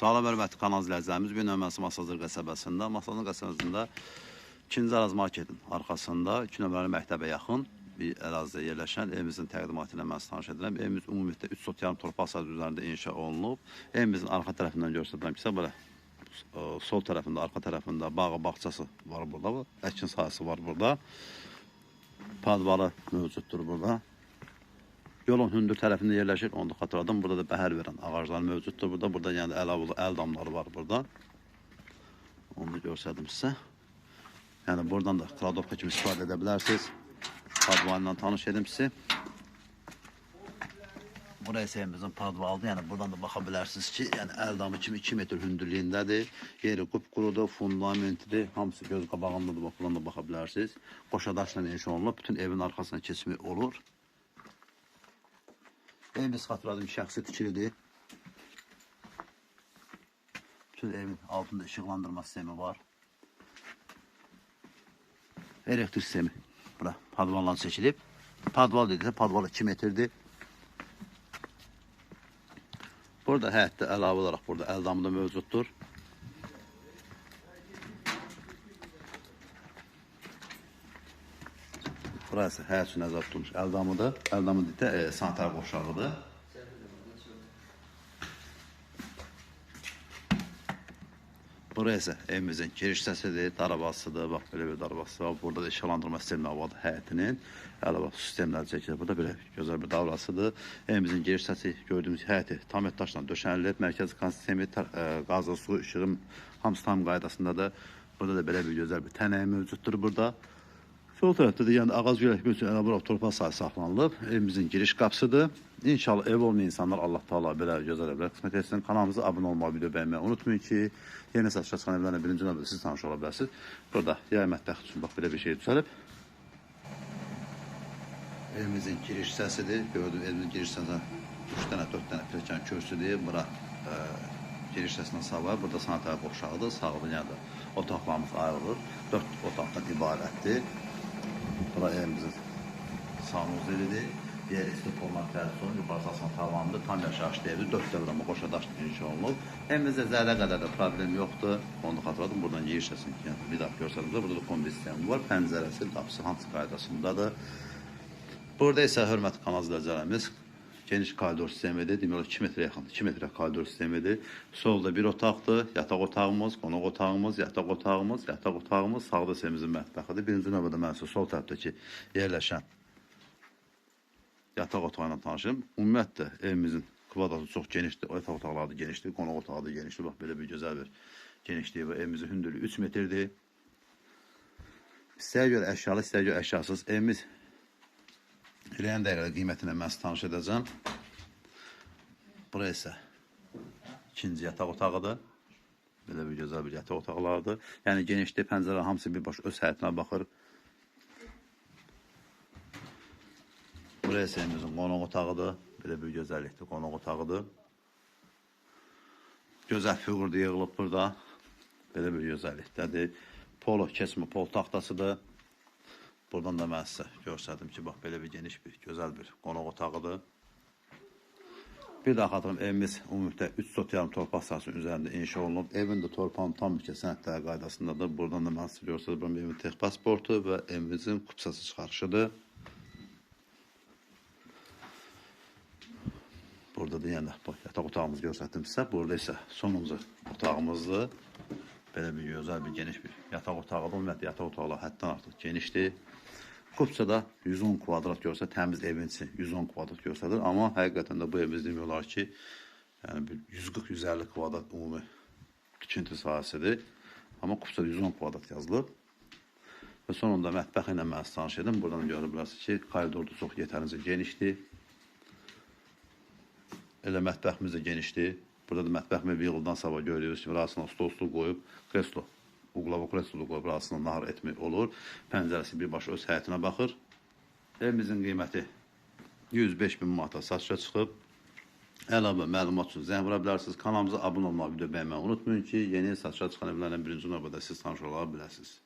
Salam hörmətli kanal izləyicilərimiz. Bir nömrəsi Masazır qəsəbəsində, Masazır qəsəbəsində 2-ci Araz marketin arxasında 2 nömrəli məktəbə yaxın bir ərazidə yerləşən evimizin təqdimatı ilə mən tanış edirəm. Evimiz ümumilikdə 3 sot yarım torpaq sahəsi üzərində inşa olunub. Evimizin arxa tərəfindən göstərirəm ki, belə sol tərəfində, arxa tərəfində bağı, bağçası var burada. bu Əkin sahəsi var burada. Padvalı mövcuddur burada. Yolun hündür tərəfində yerləşir. Onu da xatırladım. Burada da bəhər verən ağaclar mövcuddur burada. Burada yəni əlavəli əl damları var burada. Onu da göstərdim sizə. Buradan da kladovka kimi istifadə edə bilərsiniz. Padvanla tanış edim sizi. Buraya sevimizin padvaldı. Yəni buradan da baxa bilərsiniz ki, yəni əl damı kimi 2 metr hündürlüyündədir. Yeri qupqurudur, fundamentlidir. Hamısı göz qabağındadır. Buradan da baxa bilərsiniz. Qoşa daşla inşa olunub. Bütün evin arxasına keçimi olur. Evimiz xatırladım şəxsi tikilidir. Bütün evin altında ışıqlandırma sistemi var. Elektrik sistemi. Bura padvallar seçilib. Padval dedikdə padval 2 metrdir. Burada həyətdə əlavə olaraq burada əldamı da mövcuddur. Burası həyat üçün nəzərdə tutulmuş əldamıdır. Əldamı dedikdə e, sanitar qoşağıdır. Burası isə evimizin giriş hissəsidir, darabasıdır. Bax belə bir darabası var. Burada da işıqlandırma sistemi var həyətinin. Əlavə su sistemləri çəkilir. Burada belə gözəl bir davrasıdır. Evimizin giriş hissəsi gördüyümüz həyəti tam et daşla döşənilib. Mərkəzi qaz sistemi, ə, qazı, su, işığın hamısı tam qaydasındadır. Burada da belə bir gözəl bir tənəyi mövcuddur burada. Sol tərəfdə də yəni ağac görək üçün olaraq torpaq sahəsi saxlanılıb. Evimizin giriş qapısıdır. İnşallah ev olmayan insanlar Allah Taala belə gözəl evlər qismət etsin. Kanalımıza abunə olmağı, video bəyənməyi unutmayın ki, yeni satışa çıxan evlərlə birinci növbədə siz tanış ola bilərsiniz. Burada yay mətbəx üçün bax belə bir şey düzəlib. Evimizin giriş hissəsidir. Gördüyünüz evimizin giriş hissəsində 3 dənə, 4 dənə pilləkən kürsüdür. Bura ə, giriş hissəsindən sağ var. Burada sanitar qoşağıdır. Sağda yəni otaqlarımız ayrılır. 4 otaqdan ibarətdir. Bura evimizin sanuzelidir. Diğer pollar telefon, yukarısı asan tavandır. Tam yaşayışlı evdir. 4 devrama qoşa daşlı inşa olunub. Evimizdə zərrə qədər də problem yoxdur. Onu da xatırladım. Buradan giriş hissəsini yəni, bir daha görsədim. Burada da kombi sistemi var. Pəncərəsi, qapısı hamısı qaydasındadır. Burada isə hörmətli kanal izləyicilərimiz geniş koridor sistemidir. Demək olar 2 metrə yaxın, 2 metrə koridor sistemidir. Solda bir otaqdır, yataq otağımız, qonaq otağımız, yataq otağımız, yataq otağımız, sağda isə evimizin mətbəxidir. Birinci növbədə mən sizə sol tərəfdəki yerləşən yataq otağı ilə tanışım. Ümumiyyətlə evimizin kvadratı çox genişdir. Yataq otaqları da genişdir, qonaq otağı da genişdir. Bax belə bir gözəl bir genişliyi var. Evimizin hündürlüyü 3 metrdir. İstəyə görə əşyalı, istəyə görə əşyasız evimiz İləyən dəqiqədə qiyməti ilə mən sizə tanış edəcəm. Bura isə ikinci yataq otağıdır. Belə bir gözəl bir yataq otaqlarıdır. Yəni genişdir, pəncərə hamısı birbaşa öz həyətinə baxır. Buraya isə evimizin qonaq otağıdır. Belə bir gözəllikdir, qonaq otağıdır. Gözəl fiqurda yığılıb burada. Belə bir gözəllikdədir. Polo keçmə pol taxtasıdır. Buradan da mən sizə göstərdim ki, bax belə bir geniş bir, gözəl bir qonaq otağıdır. Bir daha xatırım, evimiz ümumilikdə 3 sot yarım torpaq sahəsinin üzərində inşa olunub. Evin də torpağın tam ülkə sənədləri qaydasındadır. Buradan da mən sizə göstərdim, evin tex pasportu və evimizin kupsası çıxarışıdır. Burada da yəni bax, yataq otağımızı göstərdim sizə. Burada isə sonuncu otağımızdır. Belə bir gözəl bir geniş bir yataq otağıdır. Ümumiyyətlə yataq otaqları həddən artıq genişdir. Kupçada 110 kvadrat görsə, təmiz evin içi 110 kvadrat göstərir. Amma həqiqətən də bu evimiz demək olar ki, yəni bir 140-150 kvadrat ümumi tikinti sahəsidir. Amma kupçada 110 kvadrat yazılıb. Və sonunda mətbəxi ilə mən tanış edim. Buradan görə bilərsiniz ki, koridor da çox yetərincə genişdir. Elə mətbəximiz də genişdir. Burada da mətbəximi bir yıldan sabah görüyoruz ki, arasına stol stol qoyub, kreslo, uqlava kreslo qoyub arasına nahar etmək olur. Pəncərəsi birbaşa öz həyətinə baxır. Evimizin qiyməti 105 bin manata satışa çıxıb. Əlavə məlumat üçün zəng vura bilərsiniz. Kanalımıza abunə olmağı, video bəyənməyi unutmayın ki, yeni satışa çıxan evlərlə birinci növbədə siz tanış ola biləsiniz.